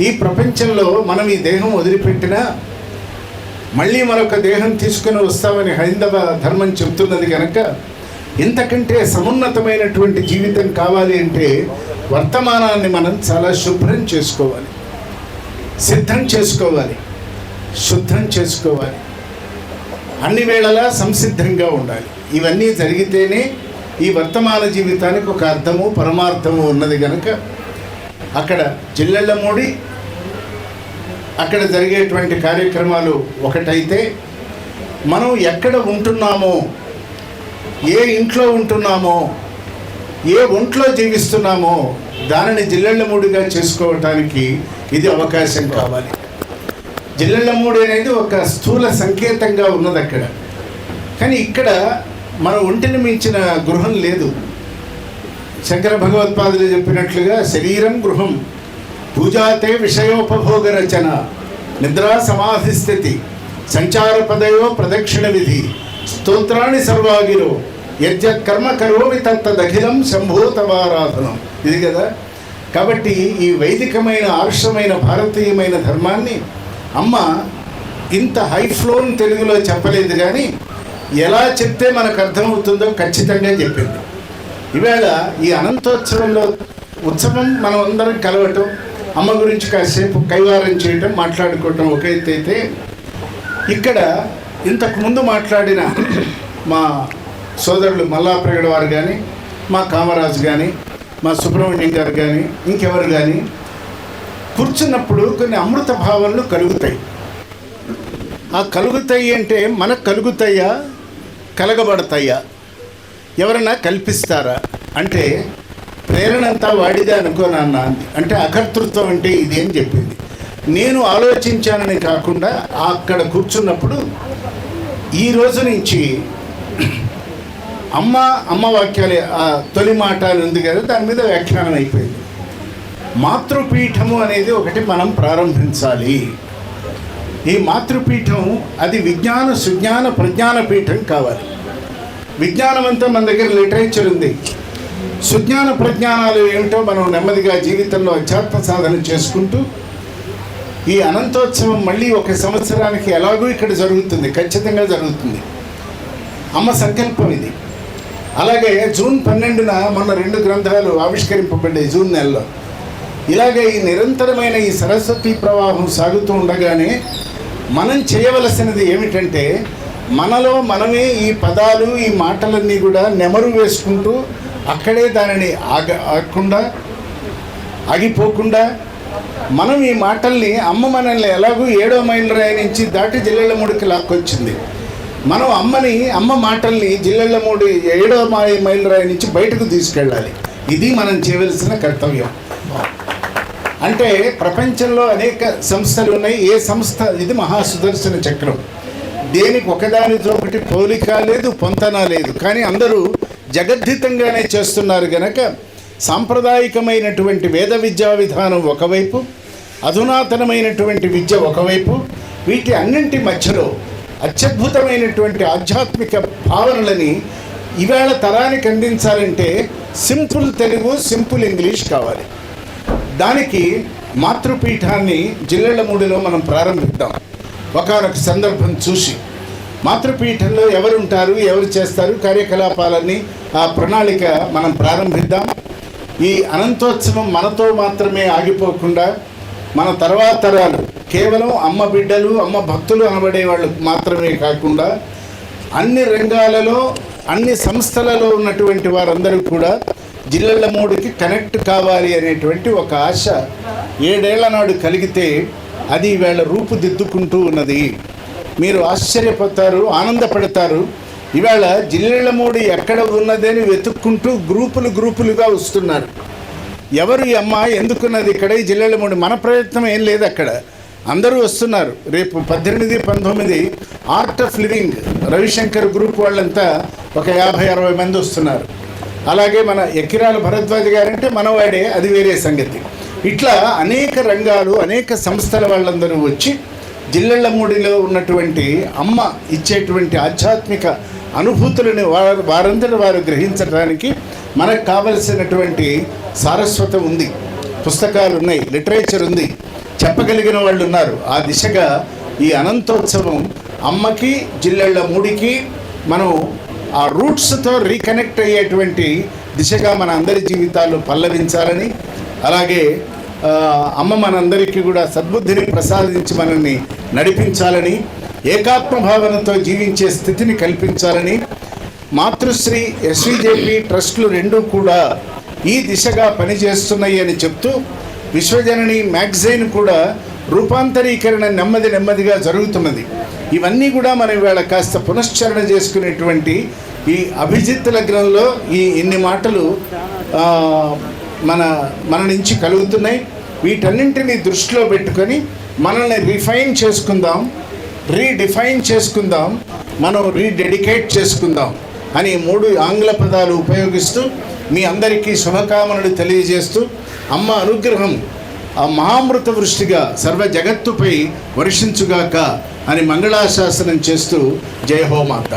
ఈ ప్రపంచంలో మనం ఈ దేహం వదిలిపెట్టినా మళ్ళీ మరొక దేహం తీసుకుని వస్తామని హైందవ ధర్మం చెబుతున్నది కనుక ఇంతకంటే సమున్నతమైనటువంటి జీవితం కావాలి అంటే వర్తమానాన్ని మనం చాలా శుభ్రం చేసుకోవాలి. సిద్ధం చేసుకోవాలి. శుద్ధం చేసుకోవాలి. అన్ని వేళలా సంసిద్ధంగా ఉండాలి. ఇవన్నీ జరిగితేనే ఈ వర్తమాన జీవితానికి ఒక అర్థము పరమార్థము ఉన్నది కనుక అక్కడ జిల్లెళ్ళమూడి అక్కడ జరిగేటువంటి కార్యక్రమాలు ఒకటైతే మనం ఎక్కడ ఉంటున్నామో ఏ ఇంట్లో ఉంటున్నామో ఏ ఒంట్లో జీవిస్తున్నామో దానిని జిల్లెళ్ళమూడిగా చేసుకోవటానికి ఇది అవకాశం కావాలి. జిల్లెళ్ళమూడి అనేది ఒక స్థూల సంకేతంగా ఉన్నది అక్కడ కానీ ఇక్కడ మన ఒంటిని మించిన గృహం లేదు. శంకర భగవత్పాదులు చెప్పినట్లుగా శరీరం గృహం పూజాతే విషయోపభోగ రచన నిద్రా సమాధి స్థితి సంచార పదయో ప్రదక్షిణ విధి స్తోత్రాన్ని సర్వాగిరో యజ్జత్ కర్మ కరోమి తత్తదఖిలం శంభూతవారాధనం ఇది కదా? కాబట్టి ఈ వైదికమైన ఆర్షమైన భారతీయమైన ధర్మాన్ని అమ్మ ఇంత హై ఫ్లోన్ తెలుగులో చెప్పలేదు కానీ ఎలా చెప్తే మనకు అర్థమవుతుందో ఖచ్చితంగా చెప్పింది. ఈవేళ ఈ అనంతోత్సవంలో ఉత్సవం మనం అందరం కలవటం అమ్మ గురించి కాసేపు కైవారం చేయటం మాట్లాడుకోవటం ఒక అయితే ఇక్కడ ఇంతకుముందు మాట్లాడిన మా సోదరులు మల్లాప్రగడ వారు కానీ మా కామరాజు కానీ మా సుబ్రహ్మణ్యం గారు కానీ ఇంకెవరు కానీ కూర్చున్నప్పుడు కొన్ని అమృత భావనలు కలుగుతాయి. ఆ కలుగుతాయి అంటే మనకు కలుగుతాయా కలగబడతాయా? ఎవరైనా కల్పిస్తారా? అంటే ప్రేరణ అంతా వాడిదే అనుకోనన్న అంది. అంటే అకర్తృత్వం అంటే ఇది అని చెప్పింది. నేను ఆలోచించానని కాకుండా అక్కడ కూర్చున్నప్పుడు ఈ రోజు నుంచి అమ్మ అమ్మ వాక్యాలే ఆ తొలి మాట అని ఉంది కదా దాని మీద వ్యాఖ్యానం అయిపోయింది. మాతృపీఠము అనేది ఒకటి మనం ప్రారంభించాలి. ఈ మాతృపీఠం అది విజ్ఞాన సుజ్ఞాన ప్రజ్ఞాన పీఠం కావాలి. విజ్ఞానం అంతా మన దగ్గర లిటరేచర్ ఉంది. సుజ్ఞాన ప్రజ్ఞానాలు ఏమిటో మనం నెమ్మదిగా జీవితంలో అధ్యాత్మ సాధన చేసుకుంటూ ఈ అనంతోత్సవం మళ్ళీ ఒక సంవత్సరానికి ఎలాగూ ఇక్కడ జరుగుతుంది ఖచ్చితంగా జరుగుతుంది. అమ్మ సంకల్పం ఇది. అలాగే జూన్ పన్నెండున మొన్న రెండు గ్రంథాలు ఆవిష్కరింపబడ్డాయి జూన్ నెలలో. ఇలాగే ఈ నిరంతరమైన ఈ సరస్వతి ప్రవాహం సాగుతూ ఉండగానే మనం చేయవలసినది ఏమిటంటే మనలో మనమే ఈ పదాలు ఈ మాటలన్నీ కూడా నెమరు వేసుకుంటూ అక్కడే దానిని ఆగ ఆగకుండా ఆగిపోకుండా మనం ఈ మాటల్ని అమ్మ మనల్ని ఎలాగూ ఏడో మైల్ రాయి నుంచి దాటి జిల్లెళ్ళ మూడికి లాక్కొచ్చింది. మనం అమ్మని అమ్మ మాటల్ని జిల్లెళ్ళ మూడి ఏడో మై- మైల్ రాయి నుంచి బయటకు తీసుకెళ్ళాలి. ఇది మనం చేయవలసిన కర్తవ్యం. అంటే ప్రపంచంలో అనేక సంస్థలు ఉన్నాయి. ఏ సంస్థ? ఇది మహాసుదర్శన చక్రం. దేనికి ఒకదానితో ఒకటి పోలిక లేదు పొంతన లేదు. కానీ అందరూ జగద్ధితంగానే చేస్తున్నారు గనక సాంప్రదాయికమైనటువంటి వేద విద్యా విధానం ఒకవైపు అధునాతనమైనటువంటి విద్య ఒకవైపు వీటి అన్నింటి మధ్యలో అత్యద్భుతమైనటువంటి ఆధ్యాత్మిక భావనలని ఈవేళ తరానికి అందించాలంటే సింపుల్ తెలుగు సింపుల్ ఇంగ్లీష్ కావాలి. దానికి మాతృపీఠాన్ని జిల్లెళ్ళమూడిలో మనం ప్రారంభిద్దాం. ఒకనొక సందర్భం చూసి మాతృపీఠంలో ఎవరు ఉంటారు ఎవరు చేస్తారు కార్యకలాపాలన్నీ ఆ ప్రణాళిక మనం ప్రారంభిద్దాం. ఈ అనంతోత్సవం మనతో మాత్రమే ఆగిపోకుండా మన తర్వాత తరాలు కేవలం అమ్మ బిడ్డలు అమ్మ భక్తులు అనబడే వాళ్ళు మాత్రమే కాకుండా అన్ని రంగాలలో అన్ని సంస్థలలో ఉన్నటువంటి వారందరూ కూడా జిల్లెళ్ళ మూడికి కనెక్ట్ కావాలి అనేటువంటి ఒక ఆశ ఏడేళ్ళ నాడు కలిగితే అది ఈవేళ రూపుదిద్దుకుంటూ ఉన్నది. మీరు ఆశ్చర్యపోతారు ఆనందపడతారు. ఇవాళ జిల్లెళ్ళమూడి ఎక్కడ ఉన్నదని వెతుక్కుంటూ గ్రూపులు గ్రూపులుగా వస్తున్నారు. ఎవరు ఈ అమ్మ? ఎందుకున్నది ఇక్కడ? ఈ జిల్లెళ్ళమూడి మన ప్రయత్నం ఏం లేదు అక్కడ. అందరూ వస్తున్నారు. రేపు పద్దెనిమిది పంతొమ్మిది art of living Ravishankar group వాళ్ళంతా ఒక యాభై అరవై మంది వస్తున్నారు. అలాగే మన ఎక్కిరాల భరద్వాజ్ గారంటే మనవాడే అది వేరే సంగతి. ఇట్లా అనేక రంగాలు అనేక సంస్థల వాళ్ళందరూ వచ్చి జిల్లెళ్ళమూడిలో ఉన్నటువంటి అమ్మ ఇచ్చేటువంటి ఆధ్యాత్మిక అనుభూతులను వారు వారందరూ వారు గ్రహించడానికి మనకు కావలసినటువంటి సారస్వత ఉంది. పుస్తకాలు ఉన్నాయి లిటరేచర్ ఉంది. చెప్పగలిగిన వాళ్ళు ఉన్నారు. ఆ దిశగా ఈ అనంతోత్సవం అమ్మకి జిల్లెళ్ళ మూడికి మనం ఆ రూట్స్తో రీకనెక్ట్ అయ్యేటువంటి దిశగా మన అందరి జీవితాలు పల్లవించాలని అలాగే అమ్మ మనందరికీ కూడా సద్బుద్ధిని ప్రసాదించి మనల్ని నడిపించాలని ఏకాత్మ భావనతో జీవించే స్థితిని కల్పించాలని మాతృశ్రీ ఎస్విజేపి ట్రస్టులు రెండూ కూడా ఈ దిశగా పనిచేస్తున్నాయి అని చెప్తూ విశ్వజనని మ్యాగజైన్ కూడా రూపాంతరీకరణ నెమ్మది నెమ్మదిగా జరుగుతున్నది. ఇవన్నీ కూడా మనం ఇవాళ కాస్త పునశ్చరణ చేసుకునేటువంటి ఈ అభిజిత్ లగ్నంలో ఈ ఇన్ని మాటలు మన మన నుంచి కలుగుతున్నాయి. వీటన్నింటినీ దృష్టిలో పెట్టుకొని మనల్ని రిఫైన్ చేసుకుందాం రీడిఫైన్ చేసుకుందాం మనం రీడెడికేట్ చేసుకుందాం అని మూడు ఆంగ్ల పదాలు ఉపయోగిస్తూ మీ అందరికీ శుభకామనలు తెలియజేస్తూ అమ్మ అనుగ్రహం ఆ మహామృత వృష్టిగా సర్వ జగత్తుపై వర్షించుగాక అని మంగళాశాసనం చేస్తూ జయహోమాత